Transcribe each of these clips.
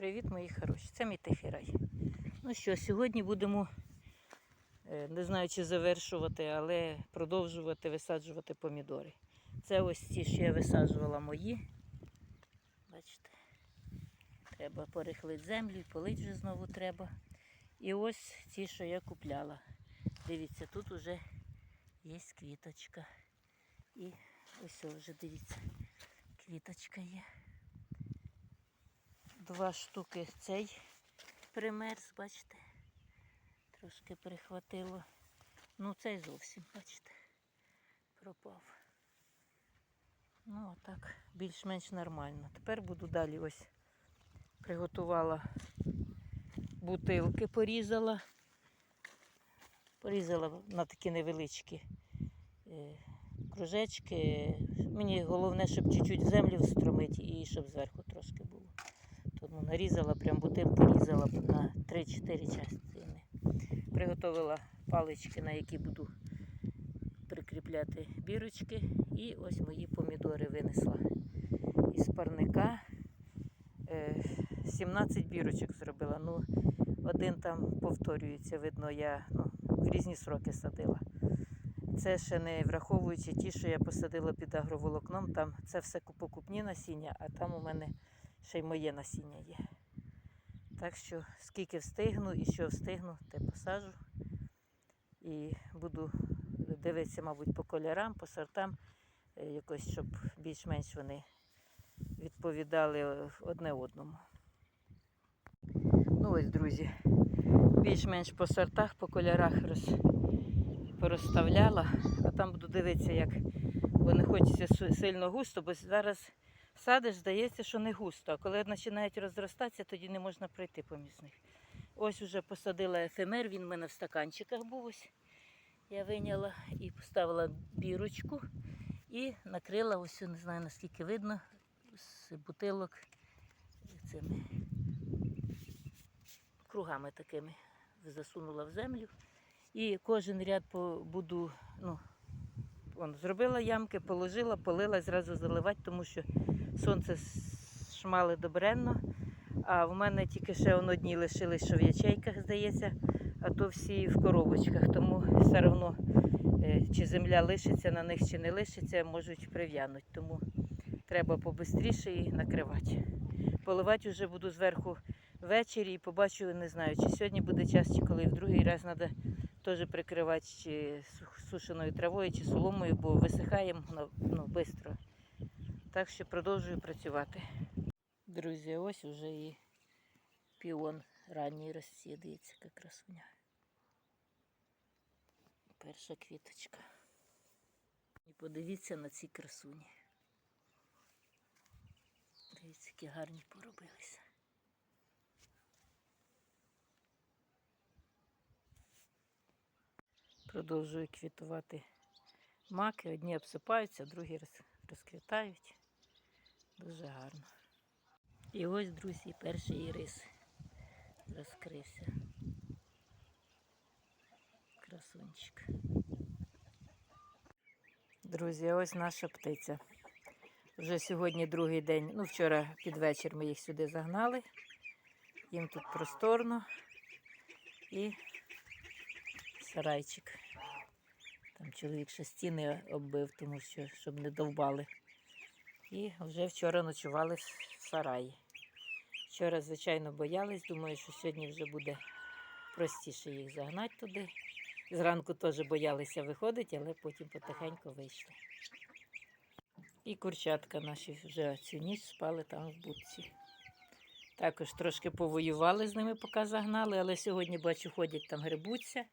Привіт, мої хороші. Це мій тихий рай. Ну що, сьогодні будемо, е, не знаю, чи завершувати, але продовжувати висаджувати помідори. Це ось ті, що я висаджувала мої. Бачите, треба порихлити землю, і полить вже знову треба. І ось ті, що я купляла. Дивіться, тут вже є квіточка. І ось вже дивіться, квіточка є. Два штуки цей примерз, бачите. Трошки прихватило. Ну, цей зовсім, бачите, пропав. Ну, а так, більш-менш нормально. Тепер буду далі ось приготувала бутилки, порізала. Порізала на такі невеличкі е, кружечки. Мені головне, щоб чуть-чуть землю встромити і щоб зверху трошки Тому нарізала, прям бутилки різала на 3-4 частини. Приготувала палички, на які буду прикріпляти бірочки. І ось мої помідори винесла із парника. Е, 17 бірочок зробила. Ну, один там повторюється, видно, я ну, в різні сроки садила. Це ще не враховуючи ті, що я посадила під агроволокном. Там це все покупні насіння, а там у мене ще й моє насіння є. Так що скільки встигну і що встигну, те посаджу. І буду дивитися, мабуть, по кольорам, по сортам, е, якось, щоб більш-менш вони відповідали одне одному. Ну ось, друзі, більш-менш по сортах, по кольорах роз... порозставляла, а там буду дивитися, як бо не хочеться сильно густо, бо зараз садиш, здається, що не густо. А коли починають розростатися, тоді не можна пройти поміж них. Ось уже посадила ефемер, він в мене в стаканчиках був ось. Я виняла і поставила бірочку і накрила, ось не знаю наскільки видно, з бутилок цими кругами такими засунула в землю. І кожен ряд буду, ну, он, зробила ямки, положила, полила, зразу заливати, тому що сонце шмали добренно. А в мене тільки ще он одні лишились, що в ячейках, здається, а то всі в коробочках. Тому все одно, е, чи земля лишиться на них, чи не лишиться, можуть прив'янути. Тому треба побистріше і накривати. Поливати вже буду зверху ввечері і побачу, не знаю, чи сьогодні буде час, чи коли в другий раз треба теж прикривати чи сушеною травою, чи соломою, бо висихає ну, ну, швидко. Так що продовжую працювати. Друзі, ось уже і піон ранній розцвіт, дивіться, яка красуня. Перша квіточка. І подивіться на ці красуні. Дивіться, які гарні поробилися. Продовжую квітувати маки. Одні обсипаються, другі розквітають. Дуже гарно. І ось, друзі, перший ірис розкрився. Красунчик. Друзі, ось наша птиця. Вже сьогодні другий день. Ну, вчора під вечір ми їх сюди загнали. Їм тут просторно. І сарайчик. Там чоловік ще стіни оббив, тому що щоб не довбали. І вже вчора ночували в сараї. Вчора, звичайно, боялись, думаю, що сьогодні вже буде простіше їх загнати туди. Зранку теж боялися виходити, але потім потихеньку вийшли. І курчатка наші вже цю ніч спали там в будці. Також трошки повоювали з ними, поки загнали, але сьогодні бачу, ходять там грибуться.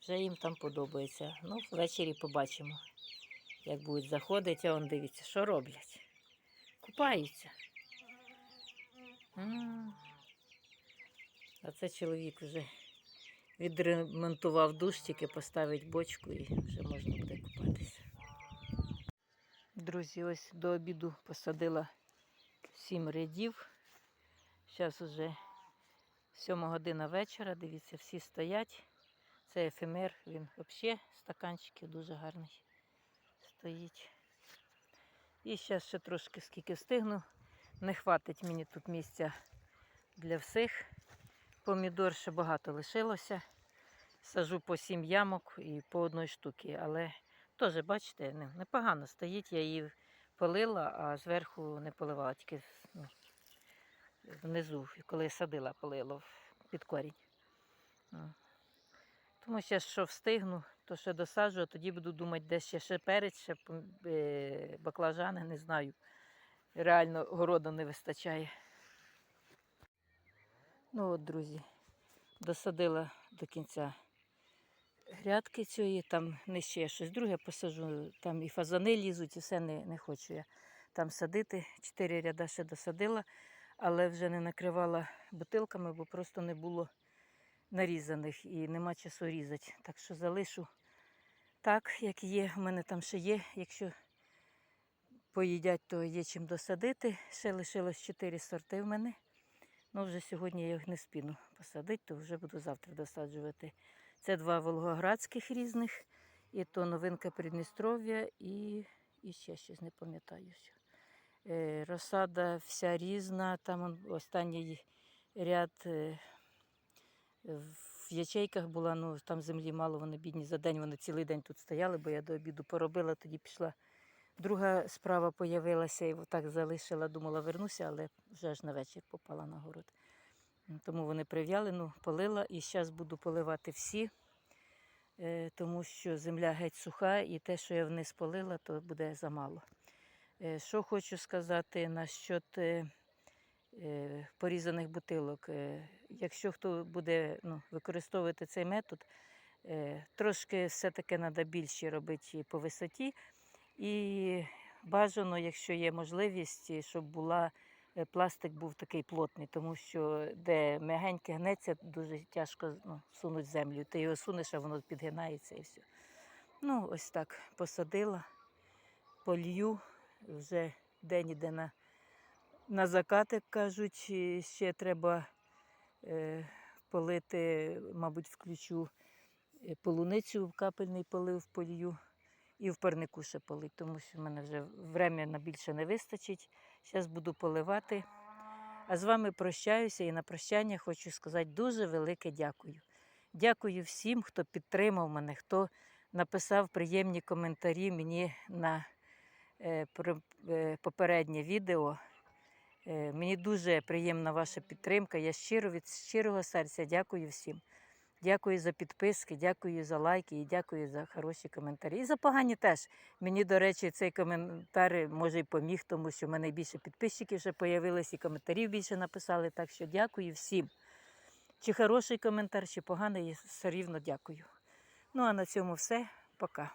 Вже їм там подобається. Ну, ввечері побачимо, як будуть заходити, а он дивіться, що роблять. Купаються. А це чоловік вже відремонтував душ, тільки поставить бочку і вже можна буде купатися. Друзі, ось до обіду посадила сім рядів. Зараз уже сьома година вечора. Дивіться, всі стоять. Це ефемер, він взагалі стаканчиків дуже гарний стоїть. І зараз ще трошки скільки встигну. Не хватить мені тут місця для всіх. Помідор ще багато лишилося. Сажу по сім ямок і по одній штуці, але теж, бачите, непогано стоїть. Я її полила, а зверху не поливала, тільки ну, внизу, коли садила, полила під корінь. Тому ще що встигну, то ще досаджу, а тоді буду думати, де ще, ще перець, ще баклажани, не знаю. Реально городу не вистачає. Ну от, друзі, досадила до кінця грядки цієї, там нижче я щось друге посажу, там і фазани лізуть, і все не, не хочу я там садити. Чотири ряда ще досадила, але вже не накривала бутилками, бо просто не було нарізаних і нема часу різати. Так що залишу так, як є. У мене там ще є. Якщо поїдять, то є чим досадити. Ще лишилось чотири сорти в мене. Ну, вже сьогодні я їх не спіну посадити, то вже буду завтра досаджувати. Це два волгоградських різних, і то новинка Придністров'я, і, і ще щось не пам'ятаю. Е, розсада вся різна, там останній ряд е, в ячейках була, ну там землі мало, вони бідні за день, вони цілий день тут стояли, бо я до обіду поробила, тоді пішла. Друга справа появилася і так залишила, думала, вернуся, але вже ж на вечір попала на город. Тому вони прив'яли, ну, полила і зараз буду поливати всі, е, тому що земля геть суха, і те, що я вниз полила, то буде замало. Е, Що хочу сказати насчет е, порізаних бутилок. Е, Якщо хто буде ну, використовувати цей метод, е, трошки все-таки треба більше робити по висоті. І бажано, якщо є можливість, щоб була е, пластик був такий плотний, тому що де м'ягеньке гнеться, дуже тяжко ну, сунуть землю. Ти його сунеш, а воно підгинається і все. Ну, ось так посадила, полью, вже де-ніде на, на закат, як кажуть, ще треба е, полити, мабуть, включу е, полуницю, капельний полив полью. І в парнику ще полить, тому що в мене вже врем'я більше не вистачить. Зараз буду поливати. А з вами прощаюся і на прощання хочу сказати дуже велике дякую. Дякую всім, хто підтримав мене, хто написав приємні коментарі мені на е, е, попереднє відео. Е, мені дуже приємна ваша підтримка. Я щиро від щирого серця дякую всім. Дякую за підписки, дякую за лайки і дякую за хороші коментарі. І за погані теж. Мені, до речі, цей коментар може й поміг, тому що в мене більше підписчиків вже появилось, і коментарів більше написали. Так що дякую всім. Чи хороший коментар, чи поганий, все рівно дякую. Ну а на цьому все. Пока.